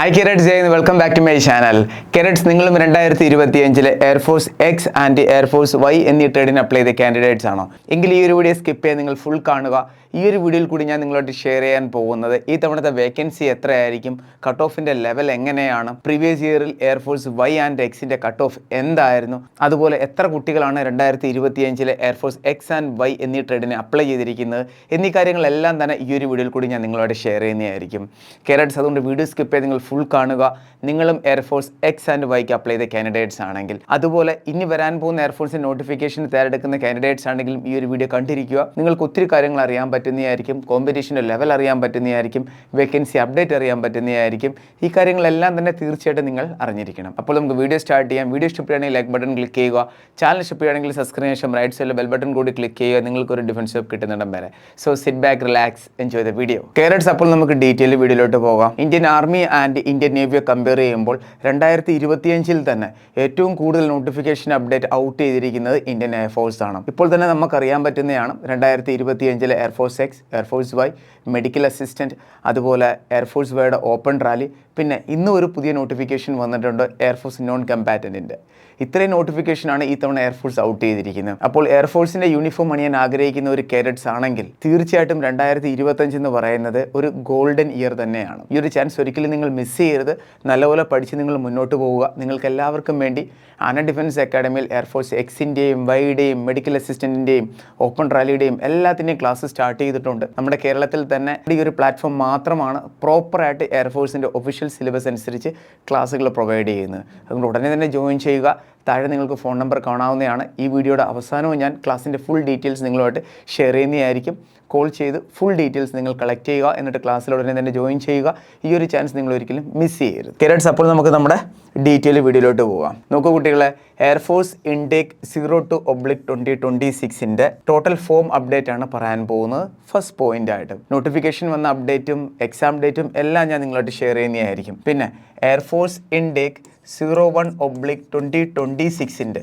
Hi കിരട്സ് ജയ് welcome back to my channel കിരട്സ് നിങ്ങളും രണ്ടായിരത്തി ഇരുപത്തി അഞ്ചിലെ air force X and air force Y എന്നീ ട്രേഡിന് അപ്ലൈ ചെയ്ത കാൻഡിഡേറ്റ്സ് ആണോ? എങ്കിൽ ഈ ഒരു വീഡിയോ സ്കിപ്പ് ചെയ്യാൻ നിങ്ങൾ ഫുൾ കാണുക. ഈ ഒരു വീഡിയോയിൽ കൂടി ഞാൻ നിങ്ങളോട് ഷെയർ ചെയ്യാൻ പോകുന്നത് ഈ തവണത്തെ വേക്കൻസി എത്രയായിരിക്കും? കട്ട് ഓഫിന്റെ ലെവൽ എങ്ങനെയാണ് പ്രീവിയസ് ഇയറിൽ എയർഫോഴ്സ് വൈ ആൻഡ് എക്സിന്റെ കട്ട് ഓഫ് എന്തായിരുന്നു? അതുപോലെ എത്ര കുട്ടികളാണ് രണ്ടായിരത്തി ഇരുപത്തി അഞ്ചിലെ എയർഫോഴ്സ് എക്സ് ആൻഡ് വൈ എന്നീ ട്രേഡിന് അപ്ലൈ ചെയ്തിരിക്കുന്നത്? എന്നീ കാര്യങ്ങളെല്ലാം തന്നെ ഈ ഒരു വീഡിയോയിൽ കൂടി ഞാൻ നിങ്ങളോട് ഷെയർ ചെയ്യുന്നതായിരിക്കും. കേരറ്റ്സ് അതുകൊണ്ട് വീഡിയോ സ്കിപ്പ് ചെയ്ത് നിങ്ങൾ ഫുൾ കാണുക. നിങ്ങളും എയർഫോഴ്സ് എക്സ് ആൻഡ് വൈക്ക് അപ്ലൈ ചെയ്ത കാൻഡിഡേറ്റ്സ് ആണെങ്കിൽ. അതുപോലെ ഇനി വരാൻ പോകുന്ന എയർഫോഴ്സിന്റെ നോട്ടിഫിക്കേഷൻ തയ്യാറെടുക്കുന്ന കാൻഡിഡേറ്റ്സ് ആണെങ്കിലും ഈ ഒരു വീഡിയോ കണ്ടിരിക്കുക. നിങ്ങൾക്ക് ഒത്തിരി കാര്യങ്ങൾ അറിയാൻ പറ്റുന്നതായിരിക്കും. കോമ്പറ്റീഷന്റെ ലെവൽ അറിയാൻ പറ്റുന്നതായിരിക്കും. വേക്കൻസി അപ്ഡേറ്റ് അറിയാൻ പറ്റുന്നതായിരിക്കും. ഈ കാര്യങ്ങളെല്ലാം തന്നെ തീർച്ചയായിട്ടും നിങ്ങൾ അറിഞ്ഞിരിക്കണം. അപ്പോൾ നമുക്ക് വീഡിയോ സ്റ്റാർട്ട് ചെയ്യാം. വീഡിയോ ഇഷ്ടപ്പെടുകയാണെങ്കിൽ ലൈക്ക് ബട്ടൺ ക്ലിക്ക് ചെയ്യുക. ചാനൽ ഇഷ്ടപ്പെടുകയാണെങ്കിൽ സബ്സ്ക്രൈബ് ശേഷം റൈറ്റ് സൈഡിൽ ബെൽ ബട്ടൺ കൂടി ക്ലിക്ക് ചെയ്യുക. നിങ്ങൾക്ക് ഒരു ഡിഫൻസ് ഓഫ് കിട്ടുന്നിടം വരെ. So sit back relax enjoy the video കേരറ്റ്സ് അപ്പോൾ നമുക്ക് ഡീറ്റെയിൽ വീഡിയോയിലോട്ട് പോകാം. ഇന്ത്യൻ ആർമി ആൻഡ് ഇന്ത്യൻ നേവിയെ കമ്പയർ ചെയ്യുമ്പോൾ രണ്ടായിരത്തി ഇരുപത്തിയഞ്ചിൽ തന്നെ ഏറ്റവും കൂടുതൽ നോട്ടിഫിക്കേഷൻ അപ്ഡേറ്റ് ഔട്ട് ചെയ്തിരിക്കുന്നത് ഇന്ത്യൻ എയർഫോഴ്സ് ആണ്. ഇപ്പോൾ തന്നെ നമുക്ക് അറിയാൻ പറ്റുന്നതാണ് രണ്ടായിരത്തി ഇരുപത്തിയഞ്ചിലെ air force X air force Y medical assistant അതുപോലെ എയർഫോഴ്സ് വൈയുടെ ഓപ്പൺ റാലി പിന്നെ ഇന്നും ഒരു പുതിയ നോട്ടിഫിക്കേഷൻ വന്നിട്ടുണ്ട് എയർഫോഴ്സ് നോൺ കമ്പാറ്റന്റിന്റെ ഇത്രയും നോട്ടിഫിക്കേഷനാണ് ഈ തവണ എയർഫോഴ്സ് ഔട്ട് ചെയ്തിരിക്കുന്നത്. അപ്പോൾ എയർഫോഴ്സിന്റെ യൂണിഫോം അണിയാൻ ആഗ്രഹിക്കുന്ന ഒരു കേഡറ്റ്സ് ആണെങ്കിൽ തീർച്ചയായിട്ടും രണ്ടായിരത്തി ഇരുപത്തഞ്ച് എന്ന് പറയുന്നത് ഒരു ഗോൾഡൻ ഇയർ തന്നെയാണ്. ഈ ഒരു ചാൻസ് ഒരിക്കലും നിങ്ങൾ മിസ് ചെയ്യരുത്. നല്ലപോലെ പഠിച്ച് നിങ്ങൾ മുന്നോട്ട് പോവുക. നിങ്ങൾക്ക് എല്ലാവർക്കും വേണ്ടി ആന ഡിഫൻസ് അക്കാഡമിയിൽ എയർഫോഴ്സ് എക്സിന്റെയും വൈയുടെയും മെഡിക്കൽ അസിസ്റ്റന്റിന്റെയും ഓപ്പൺ റാലിയുടെയും എല്ലാത്തിന്റെയും ക്ലാസ് സ്റ്റാർട്ട് ചെയ്തിട്ടുണ്ട്. നമ്മുടെ കേരളത്തിൽ തന്നെ ഈ ഒരു പ്ലാറ്റ്ഫോം മാത്രമാണ് പ്രോപ്പറായിട്ട് എയർഫോഴ്സിന്റെ ഒഫീഷ്യൽ സിലബസ് അനുസരിച്ച് ക്ലാസ്സുകൾ പ്രൊവൈഡ് ചെയ്യുന്നത്. അതുകൊണ്ട് ഉടനെ തന്നെ ജോയിൻ ചെയ്യുക. താഴെ നിങ്ങൾക്ക് ഫോൺ നമ്പർ കാണാവുന്നതാണ്. ഈ വീഡിയോയുടെ അവസാനവും ഞാൻ ക്ലാസ്സിന്റെ ഫുൾ ഡീറ്റെയിൽസ് നിങ്ങളുമായിട്ട് ഷെയർ ചെയ്യുന്നതായിരിക്കും. കോൾ ചെയ്ത് ഫുൾ ഡീറ്റെയിൽസ് നിങ്ങൾ കളക്ട് ചെയ്യുക. എന്നിട്ട് ക്ലാസ്സിൽ ഉടനെ തന്നെ ജോയിൻ ചെയ്യുക. ഈ ഒരു ചാൻസ് നിങ്ങൾ ഒരിക്കലും മിസ് ചെയ്യരുത്. കിരട്സ് അപ്പോൾ നമുക്ക് നമ്മുടെ ഡീറ്റെയിൽ വീഡിയോയിലോട്ട് പോകാം നോക്കൂ കുട്ടികളെ air force intake zero two oblique twenty twenty സിക്സിന്റെ total form update ആണ് പറയാൻ പോകുന്നത്. ഫസ്റ്റ് പോയിന്റ് ആയിട്ട്. നോട്ടിഫിക്കേഷൻ വന്ന അപ്ഡേറ്റും എക്സാം ഡേറ്റും എല്ലാം ഞാൻ നിങ്ങളായിട്ട് ഷെയർ ചെയ്യുന്നതായിരിക്കും. പിന്നെ air force intake zero one oblique twenty twenty സിക്സിന്റെ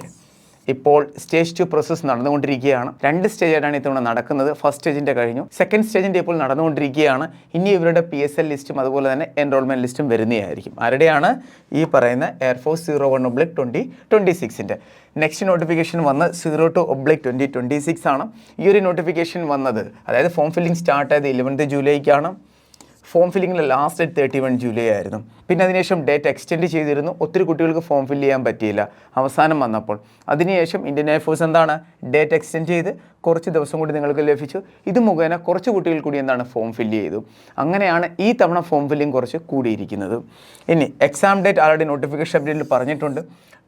ഇപ്പോൾ സ്റ്റേജ് ടു പ്രോസസ്സ് നടന്നുകൊണ്ടിരിക്കുകയാണ്. രണ്ട് സ്റ്റേജായിട്ടാണ് ഇത്തവണ നടക്കുന്നത്. ഫസ്റ്റ് സ്റ്റേജിന്റെ കഴിഞ്ഞു. സെക്കൻഡ് സ്റ്റേജിന്റെ ഇപ്പോൾ നടന്നുകൊണ്ടിരിക്കുകയാണ്. ഇനി ഇവരുടെ പി എസ് എൽ ലിസ്റ്റും അതുപോലെ തന്നെ എൻറോൾമെന്റ് ലിസ്റ്റും വരുന്നതായിരിക്കും. ആരുടെയാണ് ഈ പറയുന്ന air force zero one oblique twenty twenty സിക്സിന്റെ next notification വന്ന് zero two oblique twenty twenty six ആണ്. ഈ ഒരു നോട്ടിഫിക്കേഷൻ വന്നത് അതായത് ഫോം ഫില്ലിംഗ് സ്റ്റാർട്ട് ആയത് ഇലവൻത്ത് ജൂലൈക്കാണ് form ഫില്ലിങ്ങിന്റെ last date thirty one July ആയിരുന്നു. പിന്നെ അതിനുശേഷം ഡേറ്റ് എക്സ്റ്റെൻഡ് ചെയ്തിരുന്നു. ഒത്തിരി കുട്ടികൾക്ക് ഫോം ഫില്ല് ചെയ്യാൻ പറ്റിയില്ല. അവസാനം വന്നപ്പോൾ. അതിനുശേഷം ഇന്ത്യൻ എയർഫോഴ്സ് എന്താണ്? ഡേറ്റ് എക്സ്റ്റെൻഡ് ചെയ്ത് കുറച്ച് ദിവസം കൂടി നിങ്ങൾക്ക് ലഭിച്ചു. ഇത് മുഖേന കുറച്ച് കുട്ടികൾ കൂടി എന്താണ് ഫോം ഫില്ല് ചെയ്തു. അങ്ങനെയാണ് ഈ തവണ ഫോം ഫില്ലിംഗ് കുറച്ച് കൂടിയിരിക്കുന്നത്. ഇനി എക്സാം ഡേറ്റ് ആൾറെഡി നോട്ടിഫിക്കേഷൻ അപ്ഡേറ്റിൽ പറഞ്ഞിട്ടുണ്ട്.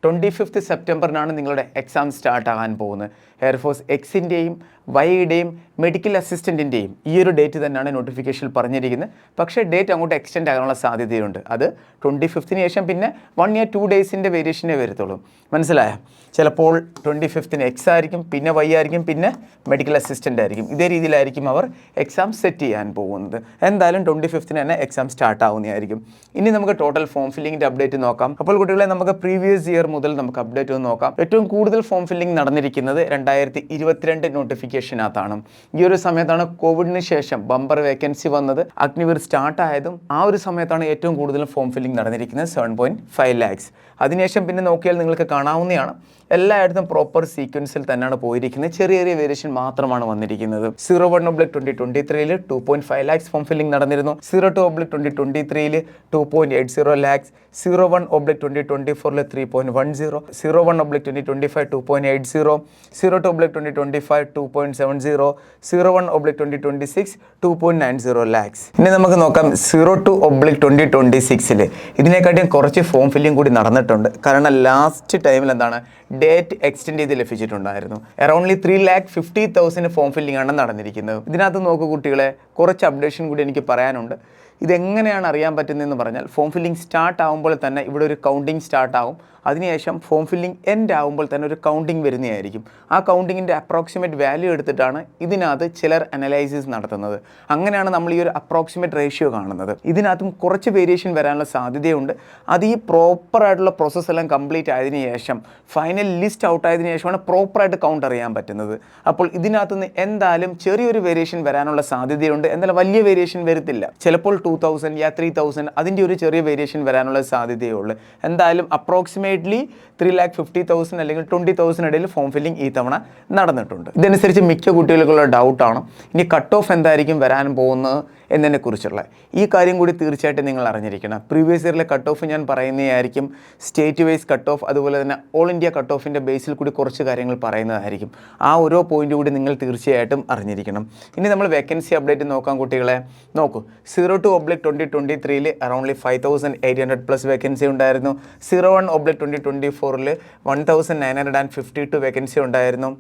ട്വന്റി ഫിഫ്ത്ത് സെപ്റ്റംബറിനാണ് നിങ്ങളുടെ എക്സാം സ്റ്റാർട്ട് ആകാൻ പോകുന്നത്. എയർഫോഴ്സ് എക്സിന്റെയും വൈയുടെയും മെഡിക്കൽ അസിസ്റ്റന്റിന്റെയും ഈ ഒരു ഡേറ്റ് തന്നെയാണ് നോട്ടിഫിക്കേഷനിൽ പറഞ്ഞിരിക്കുന്നത്. പക്ഷേ ഡേറ്റ് അങ്ങോട്ട് എക്സ്റ്റെൻഡ് ആകാനുള്ള സാധ്യതയുണ്ട്. അത് ട്വന്റി ഫിഫ്ത്തിന് ശേഷം പിന്നെ വൺ ഇയർ ടു ഡേയ്സിന്റെ വേരിയേഷനെ വരത്തുള്ളൂ. മനസ്സിലായോ? ചിലപ്പോൾ ട്വന്റി ഫിഫ്ത്തിന് എക്സ് ആയിരിക്കും പിന്നെ വൈ ആയിരിക്കും പിന്നെ മെഡിക്കൽ അസിസ്റ്റന്റ് ആയിരിക്കും. ഇതേ രീതിയിലായിരിക്കും അവർ എക്സാം സെറ്റ് ചെയ്യാൻ പോകുന്നത്. എന്തായാലും ട്വന്റി ഫിഫ്ത്തിന് തന്നെ എക്സാം സ്റ്റാർട്ട് ആവുന്നതായിരിക്കും. ഇനി നമുക്ക് ടോട്ടൽ ഫോം ഫില്ലിങ്ങിന്റെ അപ്ഡേറ്റ് നോക്കാം. അപ്പോൾ കുട്ടികളെ നമുക്ക് പ്രീവിയസ് ഇയർ മുതൽ നമുക്ക് അപ്ഡേറ്റ് ഒന്ന് നോക്കാം. ഏറ്റവും കൂടുതൽ ഫോം ഫില്ലിംഗ് നടന്നിരിക്കുന്നത് രണ്ടായിരത്തി ഇരുപത്തിരണ്ട് നോട്ടിഫിക്കേഷനകത്താണ് ഈ ഒരു സമയത്താണ് കോവിഡിന് ശേഷം ബമ്പർ വേക്കൻസി വന്നത്. അഗ്നിവീർ സ്റ്റാർട്ട് ആയതും ആ ഒരു സമയത്താണ് ഏറ്റവും കൂടുതൽ ഫോം ഫില്ലിംഗ് നടന്നിരിക്കുന്നത് സെവൻ പോയിന്റ് ഫൈവ് ലാക്സ് അതിനുശേഷം പിന്നെ നോക്കിയാൽ നിങ്ങൾക്ക് കാണാവുന്നതാണ്. എല്ലായിടത്തും പ്രോപ്പർ സീക്വൻസിൽ തന്നെയാണ് പോയിരിക്കുന്നത്. ചെറിയ ചെറിയ വേരിയേഷൻ മാത്രമാണ് വന്നിരിക്കുന്നത്. Zero one oblique twenty twenty ത്രീയിൽ two point five lakhs form filling നടന്നിരുന്നു. Zero two oblique twenty twenty ത്രീയിൽ two point eight zero lakhs zero one oblique twenty twenty ഫോറിൽ three point one zero zero one oblique twenty twenty five two point eight zero zero two oblique twenty twenty five two point seven zero zero one oblique twenty twenty six two point nine zero lakhs ഇനി നമുക്ക് നോക്കാം. Zero two oblique twenty twenty സിക്സിൽ ഇതിനെക്കാട്ടിയും കുറച്ച് form filling കൂടി നടന്നിട്ടുണ്ട്. കാരണം last ടൈമിൽ എന്താണ് ഡേറ്റ് എക്സ്റ്റെൻഡ് ചെയ്ത് ലഭിച്ചിട്ടുണ്ടായിരുന്നു. Aroundly three lakh fifty thousand form filling ആണ് നടന്നിരിക്കുന്നത്. ഇതിനകത്ത് നോക്കൂ കുട്ടികളെ കുറച്ച് അപ്ഡേഷൻ കൂടി എനിക്ക് പറയാനുണ്ട്. ഇതെങ്ങനെയാണ് അറിയാൻ പറ്റുന്നതെന്ന് പറഞ്ഞാൽ ഫോം ഫില്ലിംഗ് സ്റ്റാർട്ട് ആകുമ്പോൾ തന്നെ ഇവിടെ ഒരു കൗണ്ടിങ് സ്റ്റാർട്ട് ആകും അതിനുശേഷം ഫോം ഫില്ലിംഗ് എൻഡ് ആകുമ്പോൾ തന്നെ ഒരു കൗണ്ടിങ് വരുന്നതായിരിക്കും. ആ കൗണ്ടിങ്ങിന്റെ അപ്രോക്സിമേറ്റ് വാല്യൂ എടുത്തിട്ടാണ് ഇതിനകത്ത് ചിലർ അനലൈസിസ് നടത്തുന്നത്. അങ്ങനെയാണ് നമ്മൾ ഈ ഒരു അപ്രോക്സിമേറ്റ് റേഷ്യോ കാണുന്നത്. ഇതിനകത്തും കുറച്ച് വേരിയേഷൻ വരാനുള്ള സാധ്യതയുണ്ട്. അത് ഈ പ്രോപ്പറായിട്ടുള്ള പ്രോസസ്സ് എല്ലാം കംപ്ലീറ്റ് ആയതിന് ശേഷം ഫൈനൽ ലിസ്റ്റ് ഔട്ട് ആയതിനു ശേഷമാണ് പ്രോപ്പറായിട്ട് കൗണ്ട് അറിയാൻ പറ്റുന്നത്. അപ്പോൾ ഇതിനകത്തുനിന്ന് എന്തായാലും ചെറിയൊരു വേരിയേഷൻ വരാനുള്ള സാധ്യതയുണ്ട്. എന്നാലും വലിയ വേരിയേഷൻ വരത്തില്ല. ചിലപ്പോൾ ടു തൗസൻഡ് യാ ത്രീ തൗസൻഡ് അതിന്റെ ഒരു ചെറിയ വേരിയേഷൻ വരാനുള്ള സാധ്യതയേ ഉള്ളൂ. എന്തായാലും approximately three lakh fifty thousand അല്ലെങ്കിൽ ട്വന്റി തൗസൻഡ് ഇടയിൽ ഫോം ഫില്ലിംഗ് ഈ തവണ നടന്നിട്ടുണ്ട്. ഇതനുസരിച്ച് മിക്ക കുട്ടികൾക്കുള്ള ഡൗട്ടാണ് ഇനി കട്ട് ഓഫ് എന്തായിരിക്കും വരാൻ പോകുന്നത് എന്നതിനെക്കുറിച്ചുള്ള. ഈ കാര്യം കൂടി തീർച്ചയായിട്ടും നിങ്ങൾ അറിഞ്ഞിരിക്കണം. പ്രീവിയസ് ഇയറിലെ കട്ട് ഓഫ് ഞാൻ പറയുന്നതായിരിക്കും. സ്റ്റേറ്റ് വൈസ് കട്ട് ഓഫ് അതുപോലെ തന്നെ ഓൾ ഇന്ത്യ കട്ട് ഓഫിന്റെ ബേസിൽ കൂടി കുറച്ച് കാര്യങ്ങൾ പറയുന്നതായിരിക്കും. ആ ഓരോ പോയിന്റ് കൂടി നിങ്ങൾ തീർച്ചയായിട്ടും അറിഞ്ഞിരിക്കണം. ഇനി നമ്മൾ വേക്കൻസി അപ്ഡേറ്റ് നോക്കാം കുട്ടികളെ. നോക്കൂ zero two oblique twenty twenty ത്രീയിൽ aroundly five thousand eight hundred plus vacancy ഉണ്ടായിരുന്നു. Zero one oblique twenty twenty ഫോറിൽ one thousand nine hundred and fifty two vacancy ഉണ്ടായിരുന്നു.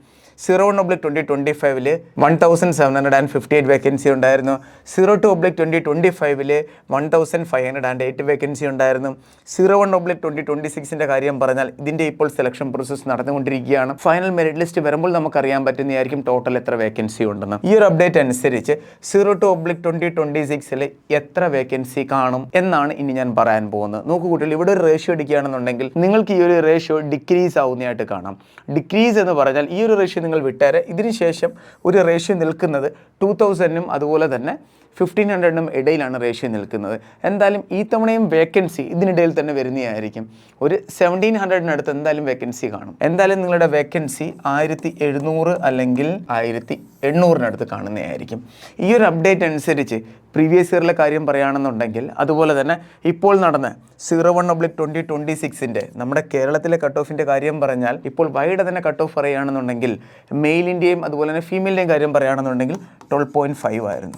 Zero one oblique twenty twenty ഫൈവിൽ one thousand seven hundred and fifty eight vacancy ഉണ്ടായിരുന്നു. Zero two oblique twenty twenty ഫൈവിൽ one thousand five hundred and eight vacancy ഉണ്ടായിരുന്നു. Zero one oblique twenty twenty സിക്സിന്റെ കാര്യം പറഞ്ഞാൽ ഇതിന്റെ ഇപ്പോൾ selection process നടന്നുകൊണ്ടിരിക്കുകയാണ്. Final merit list വരുമ്പോൾ നമുക്കറിയാൻ പറ്റുന്നതായിരിക്കും ടോട്ടൽ എത്ര വേക്കൻസി ഉണ്ടെന്ന്. ഈ ഒരു അപ്ഡേറ്റ് അനുസരിച്ച് zero two oblique twenty twenty സിക്സിൽ എത്ര വേക്കൻസി കാണും എന്നാണ് ഇനി ഞാൻ പറയാൻ പോകുന്നത്. നോക്കൂ കൂട്ടികൾ ഇവിടെ ഒരു റേഷ്യോ എടുക്കുകയാണെന്നുണ്ടെങ്കിൽ നിങ്ങൾക്ക് ഈ ഒരു റേഷ്യോ ഡിക്രീസ് ആവുന്നതായിട്ട് കാണാം. ഡിക്രീസ് എന്ന് പറഞ്ഞാൽ ഈ ഒരു റേഷ്യോ നിങ്ങൾ വിട്ടേരെ. ഇതിനുശേഷം ഒരു റേഷ്യോ നിൽക്കുന്നത് ടു തൗസൻഡിനും അതുപോലെ തന്നെ ഫിഫ്റ്റീൻ ഹൺഡ്രഡിനും ഇടയിലാണ് റേഷ്യോ നിൽക്കുന്നത്. എന്തായാലും ഈ തവണയും വേക്കൻസി ഇതിനിടയിൽ തന്നെ വരുന്നതായിരിക്കും. ഒരു സെവന്റീൻ ഹൺഡ്രഡിനടുത്ത് എന്തായാലും വേക്കൻസി കാണും. എന്തായാലും നിങ്ങളുടെ വേക്കൻസി ആയിരത്തി എഴുന്നൂറ് അല്ലെങ്കിൽ ആയിരത്തി എണ്ണൂറിനടുത്ത് കാണുന്നതായിരിക്കും. ഈ ഒരു അപ്ഡേറ്റ് അനുസരിച്ച് പ്രീവിയസ് ഇയറിലെ കാര്യം പറയുകയാണെന്നുണ്ടെങ്കിൽ അതുപോലെ തന്നെ ഇപ്പോൾ നടന്ന zero one oblique twenty twenty സിക്സിന്റെ നമ്മുടെ കേരളത്തിലെ കട്ട് ഓഫിന്റെ കാര്യം പറഞ്ഞാൽ ഇപ്പോൾ വൈഡ് തന്നെ കട്ട് ഓഫ് പറയുകയാണെന്നുണ്ടെങ്കിൽ മെയിലിന്റെയും അതുപോലെ തന്നെ ഫീമെയിലിന്റെയും കാര്യം പറയുകയാണെന്നുണ്ടെങ്കിൽ ട്വൽവ് പോയിന്റ് ഫൈവ് ആയിരുന്നു.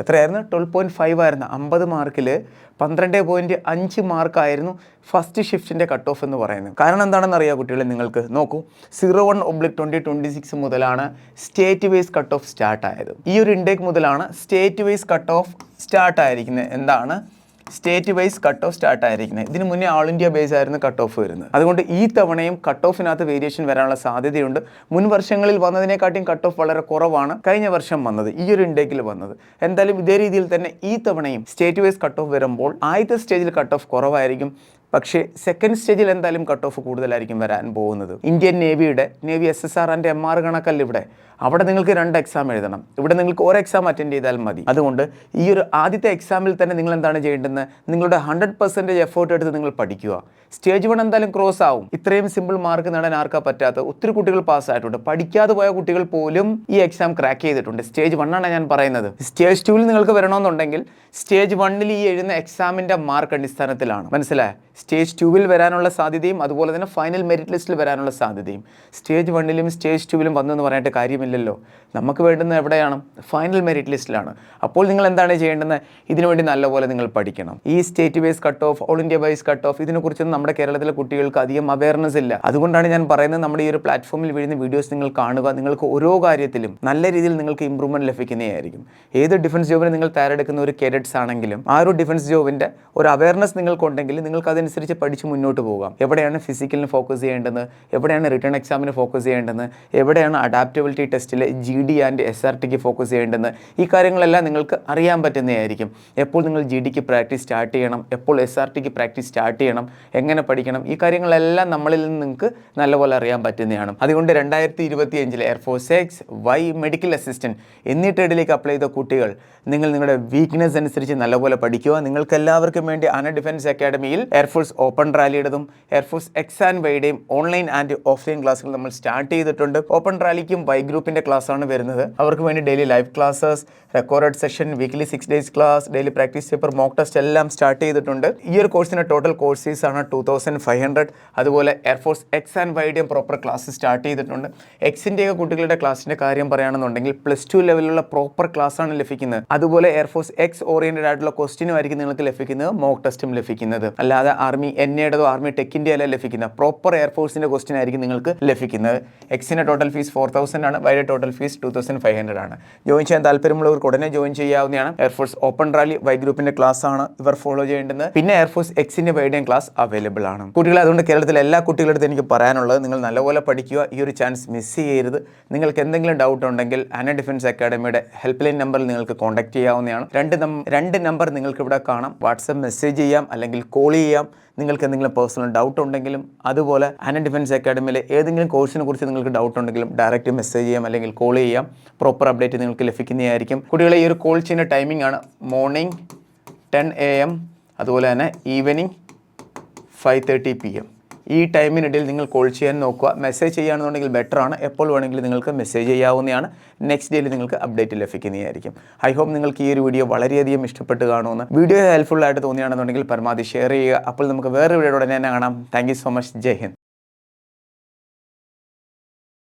എത്രയായിരുന്നു? ട്വൽവ് പോയിന്റ് ഫൈവ് ആയിരുന്നു. അമ്പത് മാർക്കിൽ പന്ത്രണ്ട് പോയിന്റ് അഞ്ച് മാർക്കായിരുന്നു ഫസ്റ്റ് ഷിഫ്റ്റിന്റെ കട്ട് ഓഫ് എന്ന് പറയുന്നത്. കാരണം എന്താണെന്ന് അറിയാം കുട്ടികളെ നിങ്ങൾക്ക്? നോക്കൂ. Zero one oblique twenty twenty six മുതലാണ് state wise cut off start ആയത്. ഈ ഒരു ഇൻടേക്ക് മുതലാണ് state wise cut off start ആയിരിക്കുന്നത്. എന്താണ്? State wise cut off start ആയിരിക്കുന്നത്. ഇതിന് മുന്നേ ഓൾ ഇന്ത്യ ബേസ് ആയിരുന്നു കട്ട് ഓഫ് വരുന്നത്. അതുകൊണ്ട് ഈ തവണയും കട്ട് ഓഫിനകത്ത് വേരിയേഷൻ വരാനുള്ള സാധ്യതയുണ്ട്. മുൻ വർഷങ്ങളിൽ വന്നതിനെക്കാട്ടിയും കട്ട് ഓഫ് വളരെ കുറവാണ്. കഴിഞ്ഞ വർഷം വന്നത് ഈ ഒരു ഇൻഡേക്കിൽ വന്നത്. എന്തായാലും ഇതേ രീതിയിൽ തന്നെ ഈ തവണയും സ്റ്റേറ്റ് വൈസ് കട്ട് ഓഫ് വരുമ്പോൾ ആദ്യത്തെ സ്റ്റേജിൽ കട്ട് ഓഫ് കുറവായിരിക്കും. പക്ഷേ സെക്കൻഡ് സ്റ്റേജിൽ എന്തായാലും കട്ട് ഓഫ് കൂടുതലായിരിക്കും വരാൻ പോകുന്നത്. Indian നേവിയുടെ navy S S R and M R കണക്കല്ല ഇവിടെ അവിടെ നിങ്ങൾക്ക് രണ്ട് എക്സാം എഴുതണം. ഇവിടെ നിങ്ങൾക്ക് ഒരു എക്സാം അറ്റൻഡ് ചെയ്താൽ മതി. അതുകൊണ്ട് ഈ ഒരു ആദ്യത്തെ എക്സാമിൽ തന്നെ നിങ്ങൾ എന്താണ് ചെയ്യേണ്ടത്? നിങ്ങളുടെ ഹൺഡ്രഡ് പെർസെന്റേജ് എഫേർട്ട് എടുത്ത് നിങ്ങൾ പഠിക്കുക. സ്റ്റേജ് വൺ എന്തായാലും ക്രോസ് ആവും. ഇത്രയും സിമ്പിൾ മാർക്ക് നേടാൻ ആർക്കാ പറ്റാത്ത? ഒത്തിരി കുട്ടികൾ പാസ്സായിട്ടുണ്ട് പഠിക്കാതെ പോയ കുട്ടികൾ പോലും ഈ എക്സാം ക്രാക്ക് ചെയ്തിട്ടുണ്ട്. സ്റ്റേജ് വൺ ആണ് ഞാൻ പറയുന്നത്. സ്റ്റേജ് ടുവിൽ നിങ്ങൾക്ക് വരണമെന്നുണ്ടെങ്കിൽ സ്റ്റേജ് വണ്ണിൽ ഈ എഴുതുന്ന എക്സാമിന്റെ മാർക്ക് അടിസ്ഥാനത്തിലാണ്. മനസ്സിലായി? സ്റ്റേജ് ടുവിൽ വരാനുള്ള സാധ്യതയും അതുപോലെ തന്നെ ഫൈനൽ മെറിറ്റ് ലിസ്റ്റിൽ വരാനുള്ള സാധ്യതയും. സ്റ്റേജ് വണ്ണിലും സ്റ്റേജ് ടുവിലും വന്നു എന്ന് പറഞ്ഞിട്ട് കാര്യമില്ലല്ലോ നമുക്ക് വേണ്ടുന്നത് എവിടെയാണ്? ഫൈനൽ മെറിറ്റ് ലിസ്റ്റിലാണ് അപ്പോൾ നിങ്ങൾ എന്താണ് ചെയ്യേണ്ടത്? ഇതിനുവേണ്ടി നല്ലപോലെ നിങ്ങൾ പഠിക്കണം. ഈ state wise cut off all India wise cut off ഇതിനെക്കുറിച്ചൊന്നും നമ്മുടെ കേരളത്തിലെ കുട്ടികൾക്ക് അധികം അവയർനെസ് ഇല്ല. അതുകൊണ്ടാണ് ഞാൻ പറയുന്നത് നമ്മുടെ ഈ ഒരു പ്ലാറ്റ്ഫോമിൽ വീഴുന്ന വീഡിയോസ് നിങ്ങൾ കാണുക. നിങ്ങൾക്ക് ഓരോ കാര്യത്തിലും നല്ല രീതിയിൽ നിങ്ങൾക്ക് ഇമ്പ്രൂവ്മെന്റ് ലഭിക്കുന്നതായിരിക്കും. ഏത് ഡിഫൻസ് ജോബിന് നിങ്ങൾ തയ്യാറെടുക്കുന്ന ഒരു കേഡറ്റ്സ് ആണെങ്കിലും ആ ഒരു ഡിഫൻസ് ജോബിന്റെ ഒരു അവയർനെസ് നിങ്ങൾക്കുണ്ടെങ്കിൽ നിങ്ങൾക്ക് അതനുസരിച്ച് പഠിച്ച് മുന്നോട്ട് പോകാം. എവിടെയാണ് ഫിസിക്കലിന് ഫോക്കസ് ചെയ്യേണ്ടത്? എവിടെയാണ് റിട്ടേൺ എക്സാമിന് ഫോക്കസ് ചെയ്യേണ്ടത്? എവിടെയാണ് അഡാപ്റ്റബിലിറ്റി ടെസ്റ്റിൽ G D and S R tick focus ചെയ്യേണ്ടത് ഈ കാര്യങ്ങളെല്ലാം നിങ്ങൾക്ക് അറിയാൻ പറ്റുന്നതായിരിക്കും. എപ്പോൾ നിങ്ങൾ ജി ഡിക്ക് പ്രാക്ടീസ് സ്റ്റാർട്ട് ചെയ്യണം എപ്പോൾ എസ് ആർ ടിക്ക് പ്രാക്ടീസ് സ്റ്റാർട്ട് ചെയ്യണം എങ്ങനെ പഠിക്കണം ഈ കാര്യങ്ങളെല്ലാം നമ്മളിൽ നിന്ന് നിങ്ങൾക്ക് നല്ലപോലെ അറിയാൻ പറ്റുന്നതാണ്. അതുകൊണ്ട് രണ്ടായിരത്തി ഇരുപത്തി അഞ്ചിൽ air force X Y medical assistant എന്നീ ട്രേഡിലേക്ക് അപ്ലൈ ചെയ്ത കുട്ടികൾ നിങ്ങൾ നിങ്ങളുടെ വീക്ക്നെസ് അനുസരിച്ച് നല്ലപോലെ പഠിക്കുക. നിങ്ങൾക്ക് എല്ലാവർക്കും വേണ്ടി അന ഡിഫൻസ് അക്കാഡമിയിൽ എയർഫോഴ്സ് ഓപ്പൺ റാലിയുടേതും എയർഫോഴ്സ് എക്സ് ആൻഡ് വൈയുടെയും ഓൺലൈൻ ആൻഡ് ഓഫ്ലൈൻ ക്ലാസ്സുകൾ നമ്മൾ സ്റ്റാർട്ട് ചെയ്തിട്ടുണ്ട്. ഓപ്പൺ റാലിക്കും വൈ ഗ്രൂപ്പിന്റെ ക്ലാസ്സാണ് വരുന്നത്. അവർക്ക് വേണ്ടി daily live classes record session weekly six days class daily practice paper mock test എല്ലാം സ്റ്റാർട്ട് ചെയ്തിട്ടുണ്ട്. ഈ ഒരു കോഴ്സിന്റെ ടോട്ടൽ കോഴ്സീസ് ആണ് ടു തൗസൻഡ് ഫൈവ് ഹൺഡ്രഡ് അതുപോലെ air force X and Y ഡിയും പ്രോപ്പർ ക്ലാസ് സ്റ്റാർട്ട് ചെയ്തിട്ടുണ്ട്. എക്സിന്റെയൊക്കെ കുട്ടികളുടെ ക്ലാസ്സിന്റെ കാര്യം പറയുകയാണെന്നുണ്ടെങ്കിൽ പ്ലസ് ടു ലെവലിലുള്ള പ്രോപ്പർ ക്ലാസ് ആണ് ലഭിക്കുന്നത്. അതുപോലെ എയർഫോഴ്സ് എക്സ് ഓറിയന്റഡ് ആയിട്ടുള്ള ക്വസ്റ്റിനും ആയിരിക്കും നിങ്ങൾക്ക് ലഭിക്കുന്നത് മോക്ക് ടെസ്റ്റും ലഭിക്കുന്നത്. അല്ലാതെ ആർമി എൻ എയുടേതോ ആർമി ടെക്കിന്റെ അല്ല ലഭിക്കുന്ന പ്രോപ്പർ എയർഫോഴ്സിന്റെ ക്വസ്റ്റ്യൻ ആയിരിക്കും നിങ്ങൾക്ക് ലഭിക്കുന്നത്. എക്സിന്റെ ടോട്ടൽ ഫീസ് ഫോർ തൗസൻഡ് ആണ്. വൈയുടെ total fees two thousand five hundred ആണ്. ജോയിൻ ചെയ്യാൻ താല്പര്യമുള്ളവർക്ക് ഉടനെ ജോയിൻ ചെയ്യാവുന്നതാണ്. Air force open rally Y ഗ്രൂപ്പിന്റെ ക്ലാസ് ആണ് ഇവർ ഫോളോ ചെയ്യേണ്ടത് പിന്നെ എയർഫോഴ്സ് എക്സിന്റെ വൈഡേയും ക്ലാസ് അവൈലബിൾ ആണ്. കുട്ടികൾ അതുകൊണ്ട് കേരളത്തിലെ എല്ലാ കുട്ടികളുടെ അടുത്ത് എനിക്ക് പറയാനുള്ളത് നിങ്ങൾ നല്ലപോലെ പഠിക്കുക. ഈ ഒരു ചാൻസ് മിസ് ചെയ്യരുത്. നിങ്ങൾക്ക് എന്തെങ്കിലും ഡൗട്ട് ഉണ്ടെങ്കിൽ അന ഡിഫൻസ് അക്കാഡമിയുടെ ഹെൽപ്പ് ലൈൻ നമ്പറിൽ നിങ്ങൾക്ക് കോൺടാക്ട് ചെയ്യാവുന്നതാണ്. രണ്ട് രണ്ട് നമ്പർ നിങ്ങൾക്ക് ഇവിടെ കാണാം. വാട്സപ്പ് മെസ്സേജ് ചെയ്യാം അല്ലെങ്കിൽ കോൾ ചെയ്യാം. നിങ്ങൾക്ക് എന്തെങ്കിലും പേഴ്സണൽ ഡൗട്ട് ഉണ്ടെങ്കിലും അതുപോലെ അന ഡിഫൻസ് അക്കാഡമിയിലെ ഏതെങ്കിലും കോഴ്സിനെ കുറിച്ച് നിങ്ങൾക്ക് ഡൗട്ട് ഉണ്ടെങ്കിലും ഡയറക്റ്റ് മെസ്സേജ് ചെയ്യാൻ ചെയ്യാം അല്ലെങ്കിൽ കോൾ ചെയ്യാം. പ്രോപ്പർ അപ്ഡേറ്റ് നിങ്ങൾക്ക് ലഭിക്കുന്നതായിരിക്കും. കുട്ടികളെ ഈ ഒരു കോൾ ചെയ്യുന്ന ടൈമിംഗ് ആണ് മോർണിംഗ് ടെൻ എ എം അതുപോലെ തന്നെ evening five thirty P M ഈ ടൈമിനിടയിൽ നിങ്ങൾ കോൾ ചെയ്യാൻ നോക്കുക. മെസ്സേജ് ചെയ്യുകയാണെന്നുണ്ടെങ്കിൽ ആണ്. എപ്പോൾ വേണമെങ്കിലും നിങ്ങൾക്ക് മെസ്സേജ് ചെയ്യാവുന്നതാണ്. നെക്സ്റ്റ് ഡേയിൽ നിങ്ങൾക്ക് അപ്ഡേറ്റ് ലഭിക്കുന്നതായിരിക്കും. ഐ ഹോപ്പ് നിങ്ങൾക്ക് ഈ ഒരു വീഡിയോ വളരെയധികം ഇഷ്ടപ്പെട്ട് കാണുമെന്ന്. വീഡിയോ ഹെൽപ്ഫുൾ ആയിട്ട് തോന്നിയാണെന്നുണ്ടെങ്കിൽ പരമാവധി ഷെയർ ചെയ്യുക. അപ്പോൾ നമുക്ക് വേറെ വീഡിയോടെ തന്നെ കാണാം. താങ്ക് സോ മച്ച് ജയ് ഹിന്ദ്.